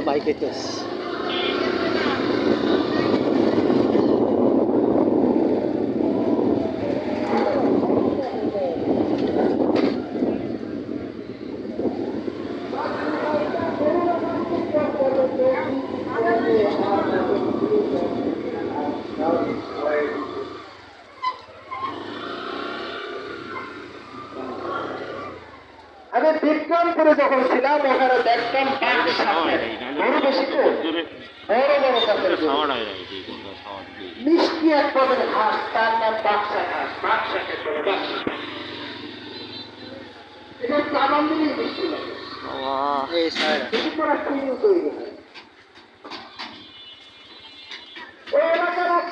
ওই যে আমি বিক্রমপুরে যখন ছিলাম ওখানে দেখতাম বাঘ সামনে বড় বেশি তো। বড় বড় গাছের মিষ্টি এক পদের ঘাস তার নাম বাক্সা ঘাস। বাক্সা খেতে বাক্সা। এটা চাবান দিলেই মিষ্টি। লাগে এই বেশি চিনি তৈরি হয়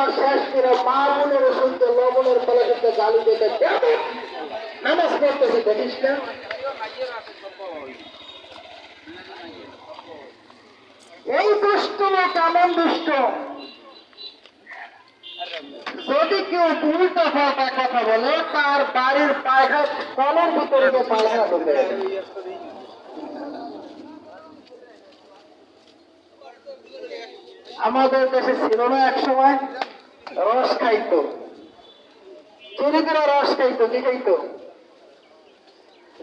নামাজ শেষ করে মা বোনের শুনতে লবণের ফলে শুনতে গালি দিতে নামাজ পড়তেছে, দেখিস না? এই দুষ্ট লোক এমন দুষ্ট। যদি কেউ উল্টা পাল্টা কথা বলে, তার বাড়ির পায়খা কলের ভিতরে পায়খা ঢুকে আমাদের দেশে ছিল না এক সময়। রস খাইতো। চুরি করে রস খাইতো, কি খাইতো?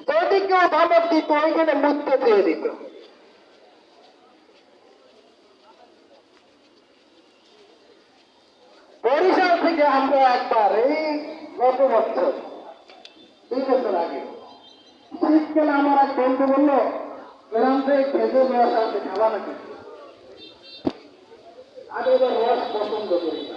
যদি কেউ ধমক দিত, ওইখানে মুক্ত দিয়ে দিত। বরিশাল থেকে আমরা একবার, এই গত বছর, দুই বছর আগে শীতকালে আমার এক বন্ধু বলল গ্রাম থেকে খেজুর রস আছে খাওয়া নাকি? আমি এবার রস পছন্দ করি না।